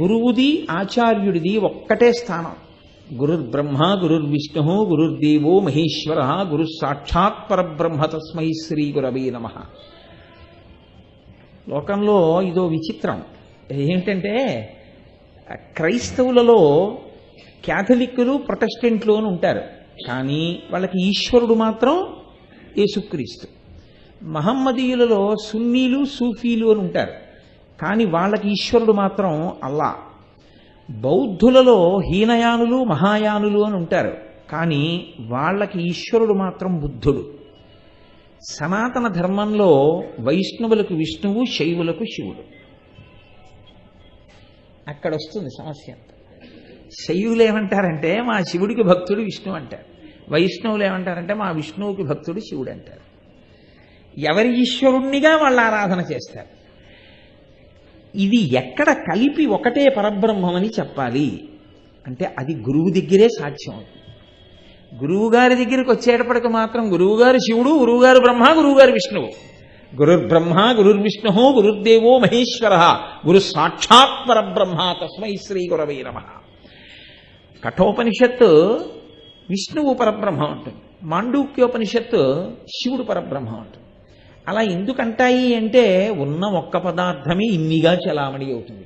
గురువుది ఆచార్యుడిది ఒక్కటే స్థానం. గురుర్బ్రహ్మ గురుర్విష్ణు గురుర్దేవో మహేశ్వర గురు సాక్షాత్ పరబ్రహ్మ తస్మై శ్రీ గురవే నమ. లోకంలో ఇదో విచిత్రం. ఏంటంటే క్రైస్తవులలో క్యాథలిక్కులు ప్రొటెస్టెంట్లు అని ఉంటారు. కానీ వాళ్ళకి ఈశ్వరుడు మాత్రం యేసుక్రీస్తు. మహమ్మదీయులలో సున్నీలు సూఫీలు అని ఉంటారు. కానీ వాళ్ళకి ఈశ్వరుడు మాత్రం అల్లా. బౌద్ధులలో హీనయానులు మహాయానులు అని ఉంటారు. కానీ వాళ్ళకి ఈశ్వరుడు మాత్రం బుద్ధుడు. సనాతన ధర్మంలో వైష్ణవులకు విష్ణువు శైవులకు శివుడు. అక్కడ వస్తుంది సమస్య శైవులు ఏమంటారంటే మా శివుడికి భక్తుడు విష్ణువు అంటారు. వైష్ణవులు ఏమంటారంటే మా విష్ణువుకి భక్తుడు శివుడు అంటారు. ఎవరి ఈశ్వరుణ్ణిగా వాళ్ళు ఆరాధన చేస్తారు? ఇది ఎక్కడ కలిపి ఒకటే పరబ్రహ్మమని చెప్పాలి. అంటే అది గురువు దగ్గరే సాధ్యం. అవుతుంది గురువు దగ్గరికి వచ్చేటప్పటికి మాత్రం గురువుగారు శివుడు గురువుగారు బ్రహ్మ గురువుగారు విష్ణువు. గురుర్బ్రహ్మ గురుర్విష్ణు గురుర్దేవో మహేశ్వర. గురు సాక్షాత్ పరబ్రహ్మ తస్మై శ్రీ గురవై నమ. కఠోపనిషత్తు విష్ణువు పరబ్రహ్మ ఉంటుంది మాండూక్యోపనిషత్తు శివుడు పరబ్రహ్మ ఉంటుంది అలా ఎందుకంటాయి అంటే ఉన్న ఒక్క పదార్థమే ఇన్నిగా చలామణి అవుతుంది.